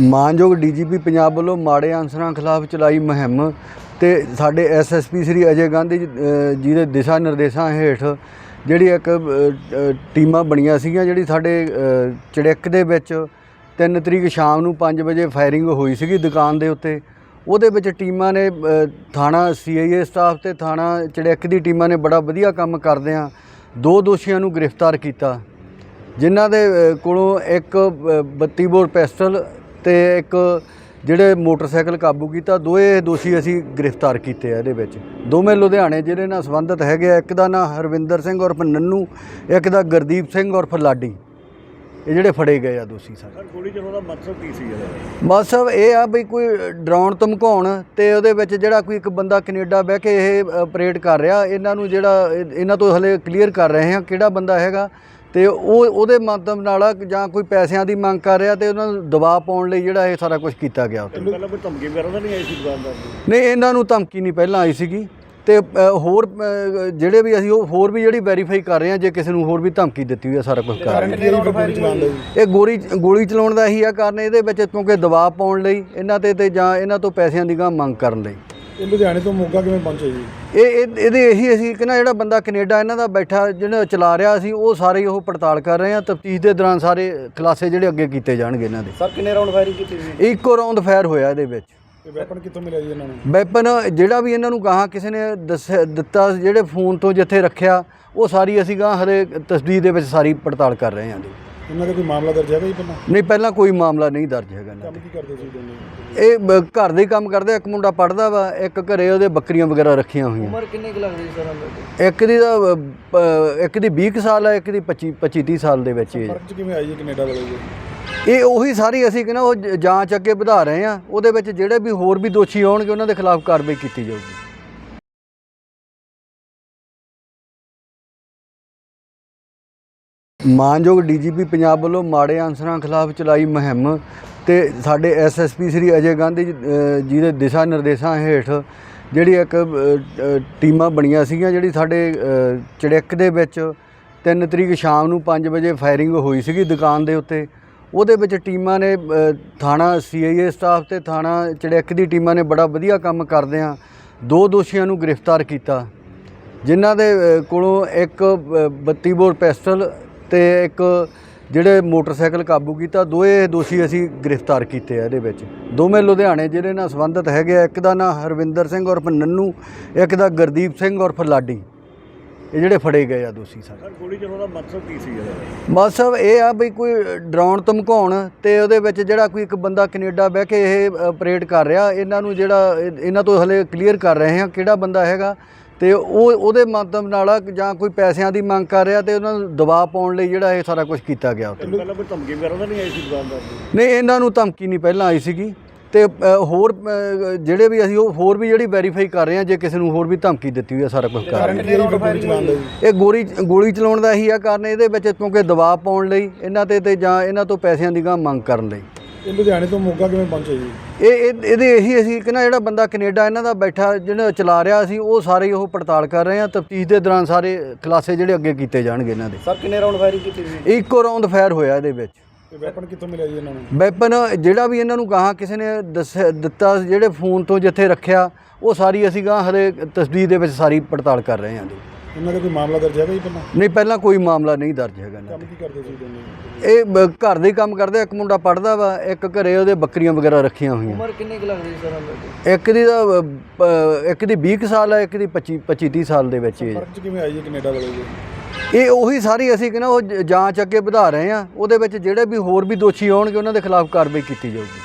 ਮਾਨਯੋਗ ਡੀਜੀਪੀ ਪੰਜਾਬ ਵੱਲੋਂ ਮਾੜੇ ਅਨਸਰਾਂ ਖਿਲਾਫ ਚਲਾਈ ਮੁਹਿੰਮ ਤੇ ਸਾਡੇ ਐਸਐਸਪੀ ਸ੍ਰੀ ਅਜੇ ਗਾਂਧੀ ਜੀ, ਦੇ ਦਿਸ਼ਾ ਨਿਰਦੇਸ਼ਾਂ ਹੇਠ ਜਿਹੜੀ ਇੱਕ ਟੀਮਾਂ ਬਣੀਆਂ ਸੀਗੀਆਂ ਜਿਹੜੀ ਸਾਡੇ ਅ, ਚੜਿੱਕ ਦੇ ਵਿੱਚ 3 ਤਰੀਕ ਸ਼ਾਮ ਨੂੰ 5 ਵਜੇ ਫਾਇਰਿੰਗ ਹੋਈ ਸੀਗੀ ਦੁਕਾਨ ਦੇ ਉੱਤੇ। ਉਹਦੇ ਵਿੱਚ ਟੀਮਾਂ ਨੇ ਅ, ਥਾਣਾ ਸੀਆਈਏ ਸਟਾਫ ਤੇ ਥਾਣਾ ਚੜਿੱਕ ਦੀ ਟੀਮਾਂ ਨੇ ਬੜਾ ਵਧੀਆ ਕੰਮ ਕਰਦਿਆਂ ਦੋ ਦੋਸ਼ੀਆਂ ਨੂੰ ਗ੍ਰਿਫਤਾਰ ਕੀਤਾ ਜਿਨ੍ਹਾਂ ਦੇ ਕੋਲੋਂ ਇੱਕ ਅ, 32 ਬੋਰ ਪਿਸਟਲ ਤੇ ਇੱਕ ਜਿਹੜੇ ਮੋਟਰਸਾਈਕਲ ਕਾਬੂ ਕੀਤਾ ਦੋਏ ਦੋਸ਼ੀ ਅਸੀਂ ਗ੍ਰਿਫਤਾਰ ਕੀਤੇ ਆ ਇਹਦੇ ਵਿੱਚ। ਦੋਵੇਂ ਲੁਧਿਆਣੇ ਜ਼ਿਲ੍ਹੇ ਨਾਲ ਸੰਬੰਧਿਤ ਹੈਗੇ ਆ ਇੱਕ ਦਾ ਨਾਂ ਹਰਵਿੰਦਰ ਸਿੰਘ ਉਰਫ ਨੰਨੂ ਇੱਕ ਦਾ ਗੁਰਦੀਪ ਸਿੰਘ ਉਰਫ ਲਾਡੀ। ਇਹ ਜਿਹੜੇ ਫੜੇ ਗਏ ਆ ਦੋਸ਼ੀ ਸਾਰੇ ਗੋਲੀ ਚਲਾਉਣ ਦਾ ਮਕਸਦ ਕੀ ਸੀ ਇਹਦਾ? ਮਤਲਬ ਇਹ ਆ ਵੀ ਕੋਈ ਡਰਾਉਣ ਧਮਕਾਉਣ ਤੇ ਉਹਦੇ ਵਿੱਚ ਜਿਹੜਾ ਕੋਈ ਇੱਕ ਬੰਦਾ ਕੈਨੇਡਾ ਬਹਿ ਕੇ ਇਹ ਆਪਰੇਟ ਕਰ ਰਿਹਾ ਇਹਨਾਂ ਨੂੰ ਜਿਹੜਾ ਇਹ- ਇਹਨਾਂ ਤੋਂ ਹਲੇ ਕਲੀਅਰ ਕਰ ਰਹੇ ਹਾਂ ਕਿਹੜਾ ਬੰਦਾ ਹੈਗਾ। ਤੇ ਉਹ ਉਹਦੇ ਮਾਧਿਅਮ ਨਾਲ ਜਾਂ ਕੋਈ ਪੈਸਿਆਂ ਦੀ ਮੰਗ ਕਰ ਰਿਹਾ ਤੇ ਉਹਨਾਂ ਨੂੰ ਦਬਾਅ ਪਾਉਣ ਲਈ ਜਿਹੜਾ ਇਹ ਸਾਰਾ ਕੁਝ ਕੀਤਾ ਗਿਆ ਉੱਥੇ। ਪਹਿਲਾਂ ਕੋਈ ਧਮਕੀ ਵਗੈਰਾ ਤਾਂ ਨਹੀਂ ਆਈ ਸੀ ਦੁਕਾਨਦਾਰ ਨੂੰ? ਨਹੀਂ ਇਹਨਾਂ ਨੂੰ ਧਮਕੀ ਨਹੀਂ ਪਹਿਲਾਂ ਆਈ ਸੀਗੀ। ਤੇ ਹੋਰ ਜਿਹੜੇ ਵੀ ਅਸੀਂ ਉਹ ਹੋਰ ਵੀ ਜਿਹੜੀ ਵੈਰੀਫਾਈ ਕਰ ਰਹੇ ਹਾਂ ਜੇ ਕਿਸੇ ਨੂੰ ਹੋਰ ਵੀ ਧਮਕੀ ਦਿੱਤੀ ਹੋਈ ਹੈ ਸਾਰਾ ਕੁਝ ਕਰ ਰਹੇ ਇਹ ਗੋਲੀ ਗੋਲੀ ਚਲਾਉਣ ਦਾ ਇਹੀ ਆ ਕਾਰਨ ਇਹਦੇ ਵਿੱਚ ਕਿਉਂਕਿ ਦਬਾਅ ਪਾਉਣ ਲਈ ਇਹਨਾਂ ਤੇ ਤੇ ਜਾਂ ਇਹਨਾਂ ਤੋਂ ਪੈਸਿਆਂ ਦੀ ਗਾਂ ਮੰਗ ਕਰਨ ਲਈ। ਇਹ ਲੁਧਿਆਣੇ ਤੋਂ ਮੋਗਾ ਕਿਵੇਂ ਪਹੁੰਚੇ ਜੀ? ਇਹ ਇਹ- ਇਹਦੇ ਇਹੀ ਅਸੀਂ ਕਿ ਨਾ ਜਿਹੜਾ ਬੰਦਾ ਕੈਨੇਡਾ ਇਹਨਾਂ ਦਾ ਬੈਠਾ ਜਿਹੜਾ ਚਲਾ ਰਿਹਾ ਸੀ ਉਹ ਸਾਰੇ ਉਹ ਪੜਤਾਲ ਕਰ ਰਹੇ ਆ ਤਫਤੀਸ਼ ਦੇ ਦੌਰਾਨ ਸਾਰੇ ਖੁਲਾਸੇ ਜਿਹੜੇ ਅੱਗੇ ਕੀਤੇ ਜਾਣਗੇ ਇਹਨਾਂ ਦੇ। ਸਰ ਕਿੰਨੇ ਰਾਉਂਡ ਫਾਇਰਿੰਗ ਕੀਤੀ ਸੀ ਇੱਕੋ ਰੌਂਦ ਫਾਇਰ ਹੋਇਆ ਇਹਦੇ ਵਿੱਚ। ਵੈਪਨ ਕਿੱਥੋਂ ਮਿਲਿਆ ਜੀ ਇਹਨਾਂ ਨੂੰ? ਵੈਪਨ ਜਿਹੜਾ ਵੀ ਇਹਨਾਂ ਨੂੰ ਗਾਹਾਂ ਕਿਸੇ ਨੇ ਦੱਸਿਆ ਦਿੱਤਾ ਜਿਹੜੇ ਫੋਨ ਤੋਂ ਜਿੱਥੇ ਰੱਖਿਆ ਉਹ ਸਾਰੀ ਅਸੀਂ ਗਾਂ ਹਰੇ ਤਸਦੀਕ ਦੇ ਵਿੱਚ ਸਾਰੀ ਪੜਤਾਲ ਕਰ ਰਹੇ ਹਾਂ ਜੀ ਇਹਨਾਂ ਦਾ ਕੋਈ ਮਾਮਲਾ ਦਰਜ ਹੈਗਾ ਜੀ ਪਹਿਲਾਂ? ਨਹੀਂ ਪਹਿਲਾਂ ਕੋਈ ਮਾਮਲਾ ਨਹੀਂ ਦਰਜ ਹੈਗਾ ਇਹਨਾਂ ਕੰਮ ਕੀ ਕਰਦੇ ਸੀ ਦੋਨੇ? ਤੇ। ਇਹ ਬ- ਘਰ ਦੇ ਹੀ ਕੰਮ ਕਰਦੇ ਇੱਕ ਮੁੰਡਾ ਪੜਦਾ ਵਾ ਇੱਕ ਘਰੇ ਉਹਦੇ ਬੱਕਰੀਆਂ ਵਗੈਰਾ ਰੱਖੀਆਂ ਹੋਈਆਂ। ਉਮਰ ਕਿੰਨੇ ਕੁ ਲੱਗਦੀ ਸਰ ਇੱਕ ਦੀ ਤਾਂ ਅ, ਪ- ਇੱਕ ਦੀ 20 ਕੁ ਸਾਲ ਹੈ ਇੱਕ ਦੀ 25 25 30 ਸਾਲ ਦੇ ਵਿੱਚ ਫ਼ਰਕ ਚ ਕਿਵੇਂ ਆਈ ਜੀ ਕੈਨੇਡਾ ਵਾਲੇ ਜੀ ਇਹ ਉਹੀ ਸਾਰੀ ਅਸੀਂ ਕਿ ਨਾ ਉਹ ਜ- ਜਾਂਚ ਅੱਗੇ ਵਧਾ ਰਹੇ ਆ ਉਹਦੇ ਵਿੱਚ ਜਿਹੜੇ ਵੀ ਹੋਰ ਵੀ ਦੋਸ਼ੀ ਆਉਣਗੇ ਉਹਨਾਂ ਦੇ ਖਿਲਾਫ ਕਾਰਵਾਈ ਕੀਤੀ ਜਾਊਗੀ। ਮਾਨਯੋਗ ਡੀਜੀਪੀ ਪੰਜਾਬ ਵੱਲੋਂ ਮਾੜੇ ਅਨਸਰਾਂ ਖਿਲਾਫ ਚਲਾਈ ਮੁਹਿੰਮ ਤੇ ਸਾਡੇ ਐਸਐਸਪੀ ਸ੍ਰੀ ਅਜੇ ਗਾਂਧੀ ਜੀ, ਦੇ ਦਿਸ਼ਾ ਨਿਰਦੇਸ਼ਾਂ ਹੇਠ ਜਿਹੜੀ ਇੱਕ ਟੀਮਾਂ ਬਣੀਆਂ ਸੀਗੀਆਂ ਜਿਹੜੀ ਸਾਡੇ ਅ, ਚੜਿੱਕ ਦੇ ਵਿੱਚ 3 ਤਰੀਕ ਸ਼ਾਮ ਨੂੰ 5 ਵਜੇ ਫਾਇਰਿੰਗ ਹੋਈ ਸੀਗੀ ਦੁਕਾਨ ਦੇ ਉੱਤੇ ਉਹਦੇ ਵਿੱਚ ਟੀਮਾਂ ਨੇ ਅ, ਥਾਣਾ ਸੀਆਈਏ ਸਟਾਫ ਤੇ ਥਾਣਾ ਚੜਿੱਕ ਦੀ ਟੀਮਾਂ ਨੇ ਬੜਾ ਵਧੀਆ ਕੰਮ ਕਰਦਿਆਂ ਦੋ ਦੋਸ਼ੀਆਂ ਨੂੰ ਗ੍ਰਿਫਤਾਰ ਕੀਤਾ ਜਿਨ੍ਹਾਂ ਦੇ ਕੋਲੋਂ ਇੱਕ ਅ, 32 ਬੋਰ ਪਿਸਟਲ ਤੇ ਇੱਕ ਜਿਹੜੇ ਮੋਟਰਸਾਈਕਲ ਕਾਬੂ ਕੀਤਾ ਦੋਏ ਦੋਸ਼ੀ ਅਸੀਂ ਗ੍ਰਿਫਤਾਰ ਕੀਤੇ ਆ ਇਹਦੇ ਵਿੱਚ। ਦੋਵੇਂ ਲੁਧਿਆਣੇ ਜ਼ਿਲ੍ਹੇ ਨਾਲ ਸੰਬੰਧਿਤ ਹੈਗੇ ਆ ਇੱਕ ਦਾ ਨਾਂ ਹਰਵਿੰਦਰ ਸਿੰਘ ਉਰਫ ਨੰਨੂ ਇੱਕ ਦਾ ਗੁਰਦੀਪ ਸਿੰਘ ਉਰਫ ਲਾਡੀ। ਇਹ ਜਿਹੜੇ ਫੜੇ ਗਏ ਆ ਦੋਸ਼ੀ ਸਾਰੇ ਗੋਲੀ ਚਲਾਉਣ ਦਾ ਮਕਸਦ ਕੀ ਸੀ ਇਹਦਾ? ਮਤਲਬ ਇਹ ਆ ਵੀ ਕੋਈ ਡਰਾਉਣ ਧਮਕਾਉਣ ਤੇ ਉਹਦੇ ਵਿੱਚ ਜਿਹੜਾ ਕੋਈ ਇੱਕ ਬੰਦਾ ਕੈਨੇਡਾ ਬਹਿ ਕੇ ਇਹ ਆਪਰੇਟ ਕਰ ਰਿਹਾ ਇਹਨਾਂ ਨੂੰ ਜਿਹੜਾ ਇਹ- ਇਹਨਾਂ ਤੋਂ ਹਲੇ ਕਲੀਅਰ ਕਰ ਰਹੇ ਹਾਂ ਕਿਹੜਾ ਬੰਦਾ ਹੈਗਾ। ਤੇ ਉਹ ਉਹਦੇ ਮਾਧਿਅਮ ਨਾਲ ਜਾਂ ਕੋਈ ਪੈਸਿਆਂ ਦੀ ਮੰਗ ਕਰ ਰਿਹਾ ਤੇ ਉਹਨਾਂ ਨੂੰ ਦਬਾਅ ਪਾਉਣ ਲਈ ਜਿਹੜਾ ਇਹ ਸਾਰਾ ਕੁਝ ਕੀਤਾ ਗਿਆ ਉੱਥੇ। ਪਹਿਲਾਂ ਕੋਈ ਧਮਕੀ ਵਗੈਰਾ ਤਾਂ ਨਹੀਂ ਆਈ ਸੀ ਦੁਕਾਨਦਾਰ ਨੂੰ ਨਹੀਂ ਇਹਨਾਂ ਨੂੰ ਧਮਕੀ ਨਹੀਂ ਪਹਿਲਾਂ ਆਈ ਸੀਗੀ। ਤੇ ਹੋਰ ਜਿਹੜੇ ਵੀ ਅਸੀਂ ਉਹ ਹੋਰ ਵੀ ਜਿਹੜੀ ਵੈਰੀਫਾਈ ਕਰ ਰਹੇ ਹਾਂ ਜੇ ਕਿਸੇ ਨੂੰ ਹੋਰ ਵੀ ਧਮਕੀ ਦਿੱਤੀ ਹੋਈ ਹੈ ਸਾਰਾ ਕੁਝ ਕਰ ਰਹੇ ਦਾ? ਇਹ ਗੋਲੀ ਗੋਲੀ ਚਲਾਉਣ ਦਾ ਇਹੀ ਆ ਕਾਰਨ ਇਹਦੇ ਵਿੱਚ ਕਿਉਂਕਿ ਦਬਾਅ ਪਾਉਣ ਲਈ ਇਹਨਾਂ ਤੇ ਤੇ ਜਾਂ ਇਹਨਾਂ ਤੋਂ ਪੈਸਿਆਂ ਦੀ ਗਾਂ ਮੰਗ ਕਰਨ ਲਈ। ਇਹ ਲੁਧਿਆਣੇ ਤੋਂ ਮੋਗਾ ਕਿਵੇਂ ਪਹੁੰਚੇ ਜੀ? ਇਹ ਇਹ- ਇਹਦੇ ਇਹੀ ਅਸੀਂ ਕਿ ਨਾ ਜਿਹੜਾ ਬੰਦਾ ਕੈਨੇਡਾ ਇਹਨਾਂ ਦਾ ਬੈਠਾ ਜਿਹੜਾ ਚਲਾ ਰਿਹਾ ਸੀ ਉਹ ਸਾਰੇ ਉਹ ਪੜਤਾਲ ਕਰ ਰਹੇ ਆ ਤਫਤੀਸ਼ ਦੇ ਦੌਰਾਨ ਸਾਰੇ ਖੁਲਾਸੇ ਜਿਹੜੇ ਅੱਗੇ ਕੀਤੇ ਜਾਣਗੇ ਇਹਨਾਂ ਦੇ। ਸਰ ਕਿੰਨੇ ਰਾਉਂਡ ਫਾਇਰਿੰਗ ਕੀਤੀ ਸੀ ਇੱਕੋ ਰੌਂਦ ਫਾਇਰ ਹੋਇਆ ਇਹਦੇ ਵਿੱਚ। ਵੈਪਨ ਕਿੱਥੋਂ ਮਿਲਿਆ ਜੀ ਇਹਨਾਂ ਨੂੰ? ਵੈਪਨ ਜਿਹੜਾ ਵੀ ਇਹਨਾਂ ਨੂੰ ਗਾਹਾਂ ਕਿਸੇ ਨੇ ਦੱਸਿਆ ਦਿੱਤਾ ਜਿਹੜੇ ਫੋਨ ਤੋਂ ਜਿੱਥੇ ਰੱਖਿਆ ਉਹ ਸਾਰੀ ਅਸੀਂ ਗਾਂ ਹਰੇ ਤਸਦੀਕ ਦੇ ਵਿੱਚ ਸਾਰੀ ਪੜਤਾਲ ਕਰ ਰਹੇ ਹਾਂ ਜੀ। ਇਹਨਾਂ ਦਾ ਕੋਈ ਮਾਮਲਾ ਦਰਜ ਹੈਗਾ ਜੀ ਪਹਿਲਾਂ? ਨਹੀਂ ਪਹਿਲਾਂ ਕੋਈ ਮਾਮਲਾ ਨਹੀਂ ਦਰਜ ਹੈਗਾ ਇਹਨਾਂ ਕੰਮ ਕੀ ਕਰਦੇ ਸੀ ਦੋਨੇ? ਤੇ। ਇਹ ਬ- ਘਰ ਦੇ ਹੀ ਕੰਮ ਕਰਦੇ ਇੱਕ ਮੁੰਡਾ ਪੜਦਾ ਵਾ ਇੱਕ ਘਰੇ ਉਹਦੇ ਬੱਕਰੀਆਂ ਵਗੈਰਾ ਰੱਖੀਆਂ ਹੋਈਆਂ। ਉਮਰ ਕਿੰਨੇ ਕੁ ਲੱਗਦੀ ਸਰ? ਇੱਕ ਦੀ ਤਾਂ ਅ, ਪ- ਇੱਕ ਦੀ 20 ਕੁ ਸਾਲ ਹੈ ਇੱਕ ਦੀ 25 25 30 ਸਾਲ ਦੇ ਵਿੱਚ ਫ਼ਰਕ ਚ ਕਿਵੇਂ ਆਈ ਜੀ ਕੈਨੇਡਾ ਵਾਲੇ ਜੀ ਇਹ ਉਹੀ ਸਾਰੀ ਅਸੀਂ ਕਿ ਨਾ ਉਹ ਜ- ਜਾਂਚ ਅੱਗੇ ਵਧਾ ਰਹੇ ਆ ਉਹਦੇ ਵਿੱਚ ਜਿਹੜੇ ਵੀ ਹੋਰ ਵੀ ਦੋਸ਼ੀ ਆਉਣਗੇ ਉਹਨਾਂ ਦੇ ਖਿਲਾਫ ਕਾਰਵਾਈ ਕੀਤੀ ਜਾਊਗੀ।